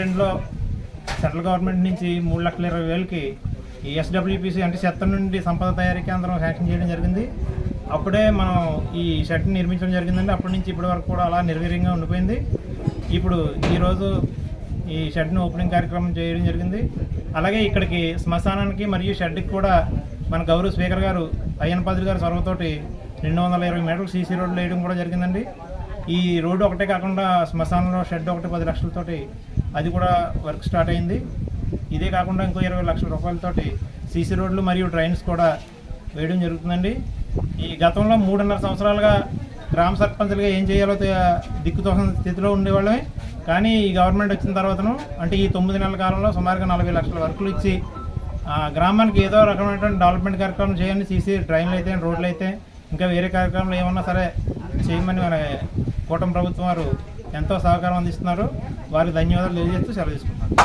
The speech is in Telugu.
రెండులో సెంట్రల్ గవర్నమెంట్ నుంచి మూడు లక్షల ఇరవై వేలకి ఈఎస్డబ్ల్యూపీసీ అంటే చెత్త నుండి సంపద తయారీ కేంద్రం శాంక్షన్ చేయడం జరిగింది. అప్పుడే మనం ఈ షెడ్ని నిర్మించడం జరిగిందండి. అప్పటి నుంచి ఇప్పటి వరకు కూడా అలా నిర్వీర్యంగా ఉండిపోయింది. ఇప్పుడు ఈరోజు ఈ షెడ్ని ఓపెనింగ్ కార్యక్రమం చేయడం జరిగింది. అలాగే ఇక్కడికి శ్మశానానికి మరియు షెడ్కి కూడా మన గౌరవ స్పీకర్ గారు అయ్యన్ పాత్రి గారు చొరవతోటి రెండు వందల ఇరవై మీటర్లు సీసీ రోడ్లు వేయడం కూడా జరిగిందండి. ఈ రోడ్డు ఒకటే కాకుండా శ్మశానంలో షెడ్ ఒకటి పది లక్షలతోటి అది కూడా వర్క్ స్టార్ట్ అయింది. ఇదే కాకుండా ఇంకో ఇరవై లక్షల రూపాయలతోటి సీసీ రోడ్లు మరియు డ్రైన్స్ కూడా వేయడం జరుగుతుందండి. ఈ గతంలో మూడున్నర సంవత్సరాలుగా గ్రామ సర్పంచులుగా ఏం చేయాలో దిక్కుతోసిన స్థితిలో ఉండేవాళ్ళమే. కానీ ఈ గవర్నమెంట్ వచ్చిన తర్వాతను అంటే ఈ తొమ్మిది నెలల కాలంలో సుమారుగా నలభై లక్షల వర్కులు ఇచ్చి గ్రామానికి ఏదో రకమైనటువంటి డెవలప్మెంట్ కార్యక్రమం చేయండి సీసీ ట్రైన్లు అయితే రోడ్లు అయితే ఇంకా వేరే కార్యక్రమాలు ఏమన్నా సరే చేయమని మన కూటమి ప్రభుత్వం వారు ఎంతో సహకారం అందిస్తున్నారు. వారికి ధన్యవాదాలు తెలియజేస్తూ సెలవు తీసుకుంటున్నాను.